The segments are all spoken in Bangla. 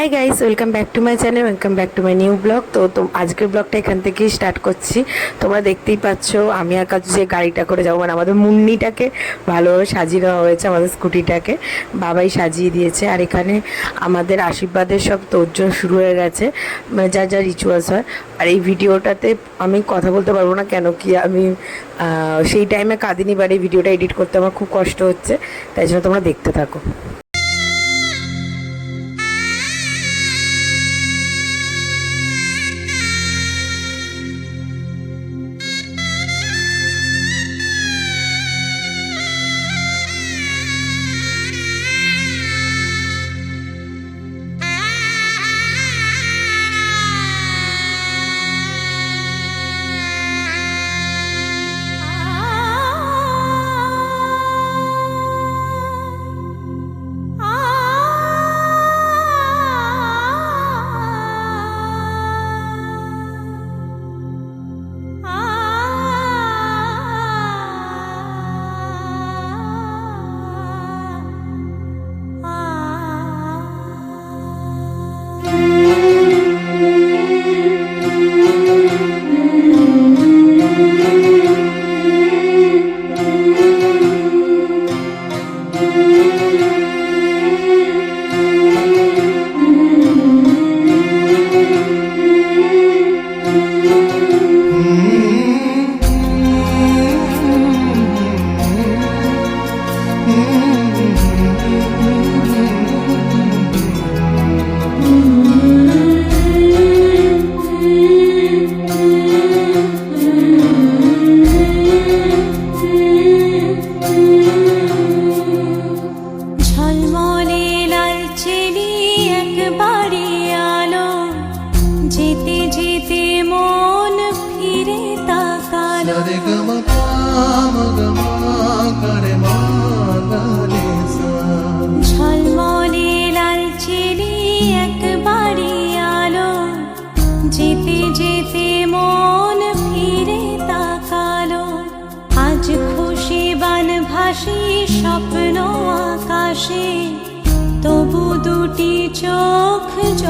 Hi guys welcome back to my channel welcome back to my new blog তো তো আজকের ব্লগটা এখান থেকেই স্টার্ট করছি। তোমরা দেখতেই পাচ্ছ, আমি আর কাজু যে গাড়িটা করে যাব মানে আমাদের মুন্নিটাকে ভালোভাবে সাজিয়ে দেওয়া হয়েছে, আমাদের স্কুটিটাকে। বাবাই সাজিয়ে দিয়েছে, আর এখানে আমাদের আশীর্বাদের সব তোরজোর শুরু হয়ে গেছে মানে যা যা রিচুয়ালস হয়। আর এই ভিডিওটাতে আমি কথা বলতে পারব না কেন কি আমি সেই টাইমে কাঁদিনি বাড়ি ভিডিওটা এডিট করতে আমার খুব কষ্ট হচ্ছে, তাই জন্য তোমরা দেখতে থাকো।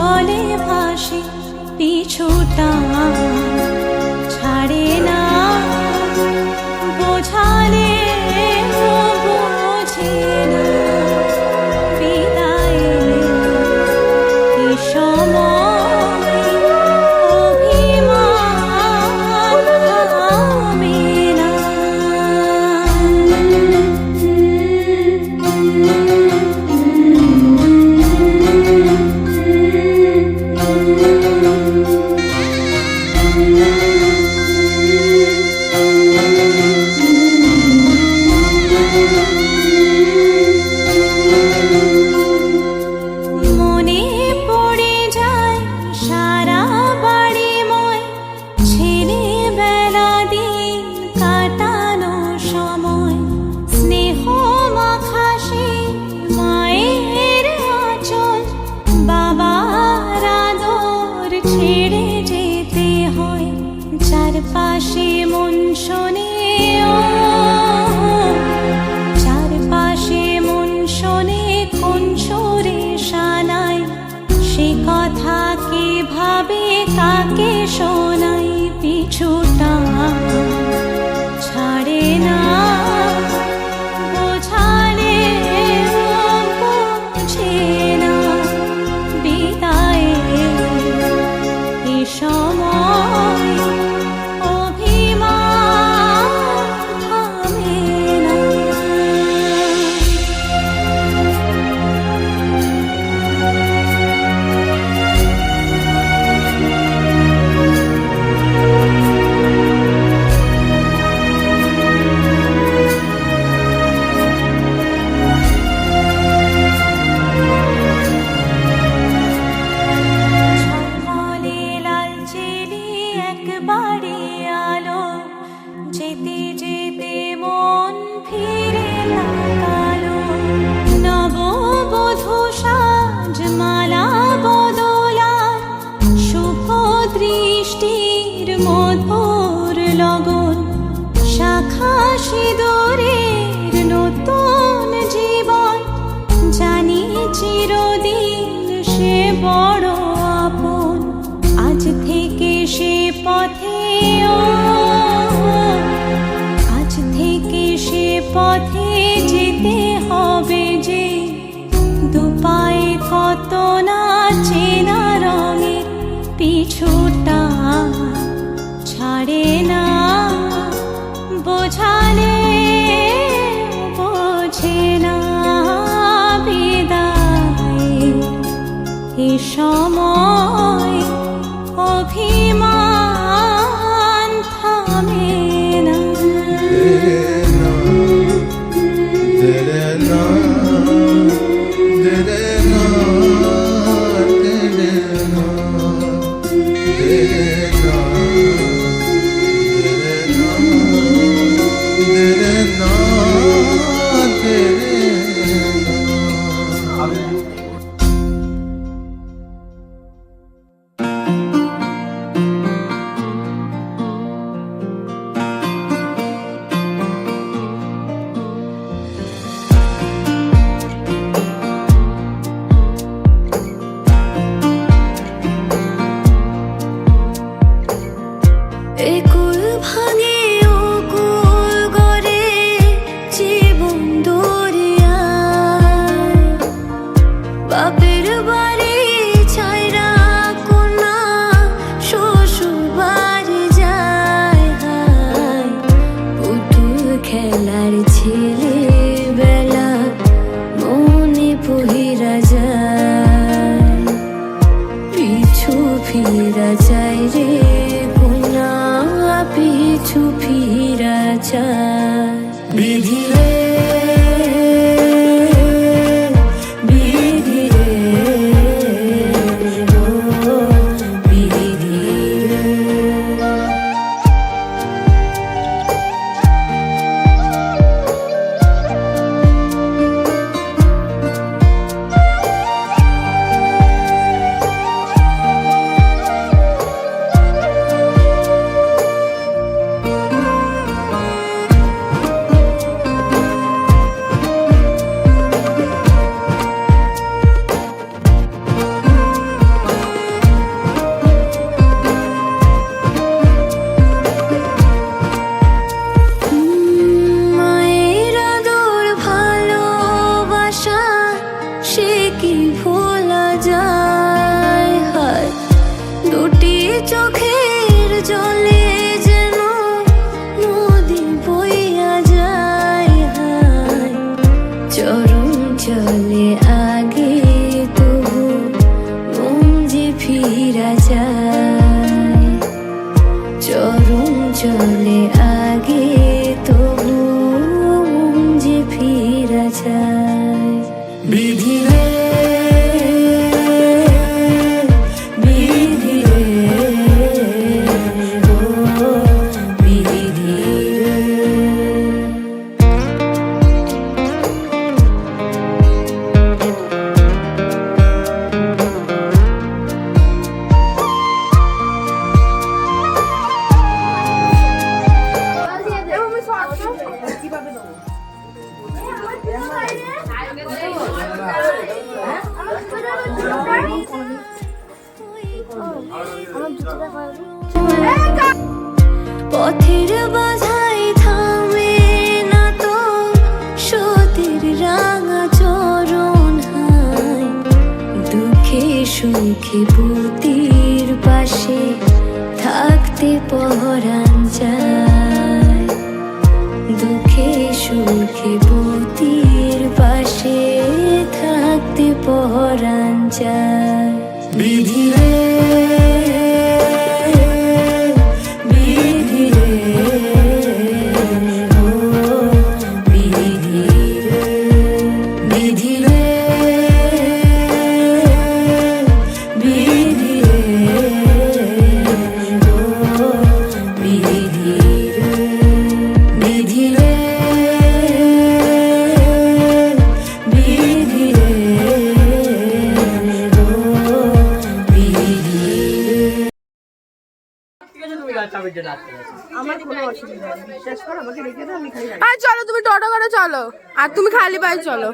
জলে ভাসি পিছুটা। চারপাশে মন চারপাশে মন শোনে শানায়? সে কথা কে কাকে শোনাই পিছুটা বড় আপন, আজ থেকে সে পথে আজ থেকে সে পথে যেতে হবে যে, দুপায়ে কত না চেনা রঙের, পিছু চলে আগে সুখে সুখে পুতির পাশে থাকতে পহরান যায় দুঃখে সুখে পুতির পাশে থাকতে পহরান যায় বিধিরে বিধিরে আর চলো তুমি টোটো করে চলো আর তুমি খালি পায়ে চলো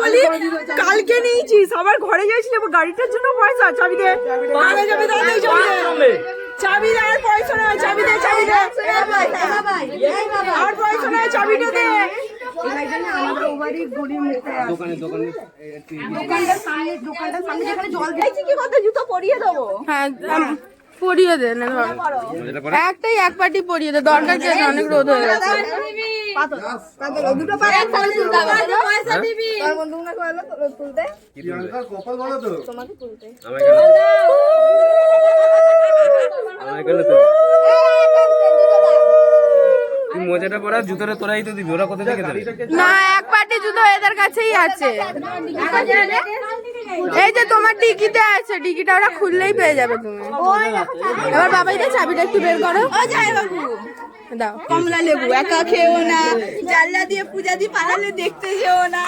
বলি কালকে নিয়েছিস সবার ঘরে গিয়েছিলে গাড়িটার জন্য পয়সা চাবি দে যাবে চাবি দে আর পয়সা চাবি দে চাবি দে আর পয়সা চাবিটা দে কি কথা জুতো পরিয়ে দেবো? হ্যাঁ পরিয়ে দে না ধর একটাই এক পাটি পরিয়ে দে দরকার কি অনেক রোদ হয়ে গেছে। পয়সা দিবি। তোর বন্ধু না কইলো তোর তুলতে প্রিয়াঙ্কার কপাল ভালো তো তোমাকে তুলতে তুই মোজাটা পরা জুতোটা তোরাই তো দিবি ওরা কোথা থেকে দেবে? না এক পাটি জুতো এদের কাছেই আছে। এই যে তোমার ডিকিতে আছে ডিকিটা ওরা খুললেই পেয়ে যাবে তুমি। এবার বাবাই দা চাবিটা একটু বের করো। ও যাই বাবু। দাও। কমলা লেবু একা খেও না। জানলা দিয়ে পূজা দিয়ে পালালে দেখতে যেও না।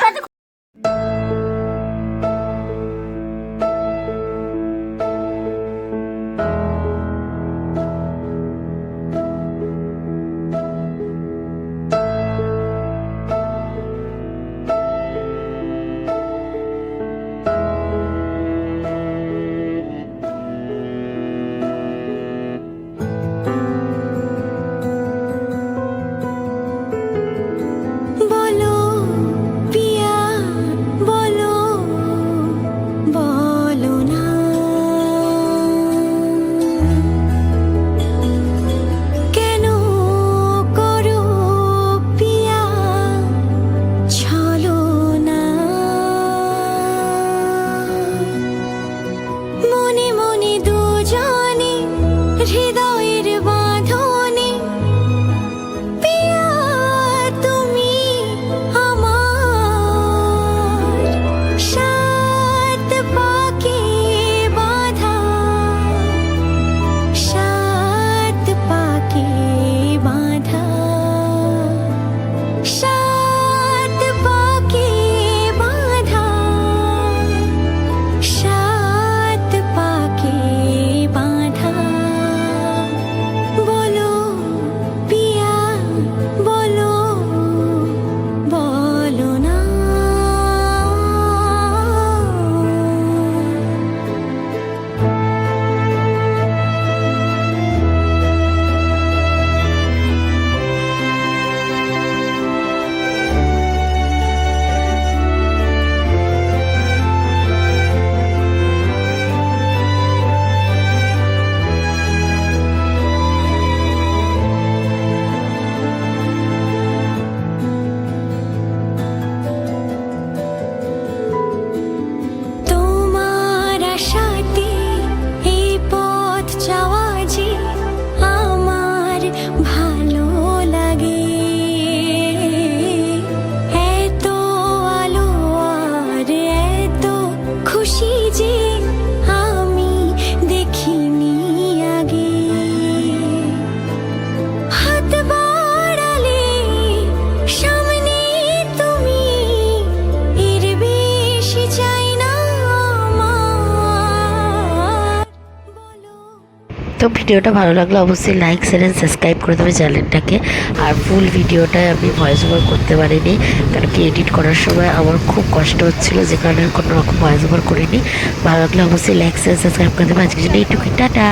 ভিডিওটা ভালো লাগলে অবশ্যই লাইক শেয়ার অ্যান্ড সাবস্ক্রাইব করে দেবে চ্যানেলটাকে। আর ফুল ভিডিওটা আমি ভয়েস ওভার করতে পারিনি, কারণ কি এডিট করার সময় আমার খুব কষ্ট হচ্ছিল, যে কারণে কোনো রকম ভয়েস ওভার করিনি। ভালো লাগলে অবশ্যই লাইক শেয়ার সাবস্ক্রাইব করে দেবে। আজকের জন্য এইটুকুই। টাটা!